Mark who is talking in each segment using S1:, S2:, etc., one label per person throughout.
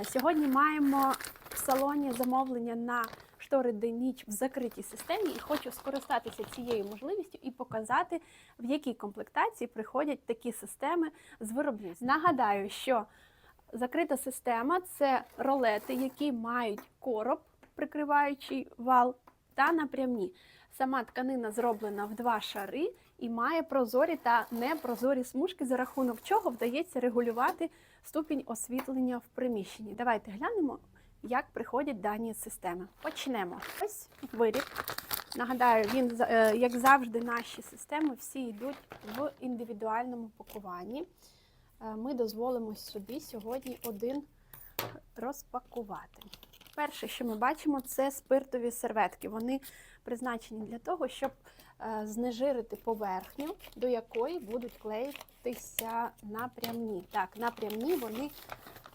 S1: Е, Сьогодні маємо в салоні замовлення на штори ніч в закритій системі і хочу скористатися цією можливістю і показати, в якій комплектації приходять такі системи з виробництва. Нагадаю, що закрита система це ролети, які мають короб, прикриваючий вал, та напрямні. Сама тканина зроблена в два шари і має прозорі та непрозорі смужки, за рахунок чого вдається регулювати ступінь освітлення в приміщенні. Давайте глянемо, як приходять дані системи. Почнемо. Ось виріб. Нагадаю, він е, як завжди, наші системи всі йдуть в індивідуальному пакуванні. Е, Ми дозволимо собі сьогодні один розпакувати. Перше, що ми бачимо, це спиртові серветки. Вони призначені для того, щоб е, знежирити поверхню, до якої будуть клеїтися напрямні. Так, напрямні вони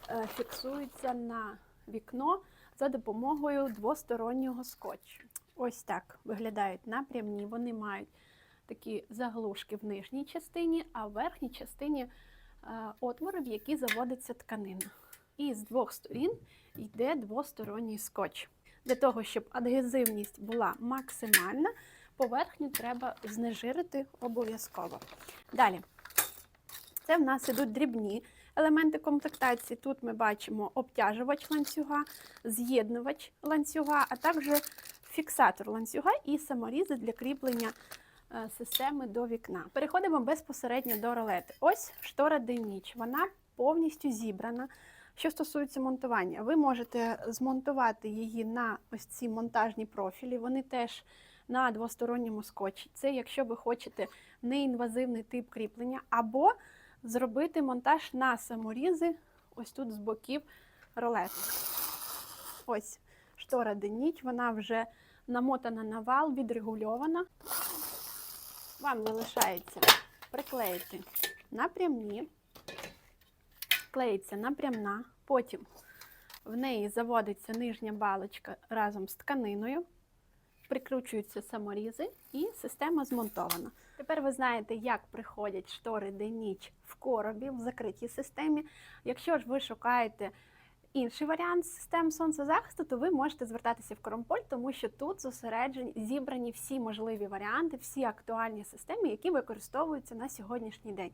S1: е, фіксуються на вікно за допомогою двостороннього скотчу. Ось так виглядають напрямні. Вони мають такі заглушки в нижній частині, а в верхній частині е, отвори, в які заводиться тканина. І з двох сторін йде двосторонній скотч. Для того, щоб адгезивність була максимальна, поверхню треба знежирити обов'язково. Далі, це в нас ідуть дрібні елементи комплектації. Тут ми бачимо обтяжувач ланцюга, з'єднувач ланцюга, а також фіксатор ланцюга і саморізи для кріплення е, системи до вікна. Переходимо безпосередньо до ролети. Ось штора день ніч. Вона повністю зібрана. Що стосується монтування, ви можете змонтувати її на ось ці монтажні профілі. Вони теж на двосторонньому скотчі. Це якщо ви хочете неінвазивний тип кріплення, або зробити монтаж на саморізи, ось тут з боків ролеток. Ось штора ніч, вона вже намотана на вал, відрегульована. Вам залишається приклеїти напрямні клеїться напрямна, потім в неї заводиться нижня балочка разом з тканиною, прикручуються саморізи і система змонтована. Тепер ви знаєте, як приходять штори день-ніч в коробі в закритій системі. Якщо ж ви шукаєте інший варіант систем сонцезахисту, то ви можете звертатися в Коромполь, тому що тут зосереджені зібрані всі можливі варіанти, всі актуальні системи, які використовуються на сьогоднішній день.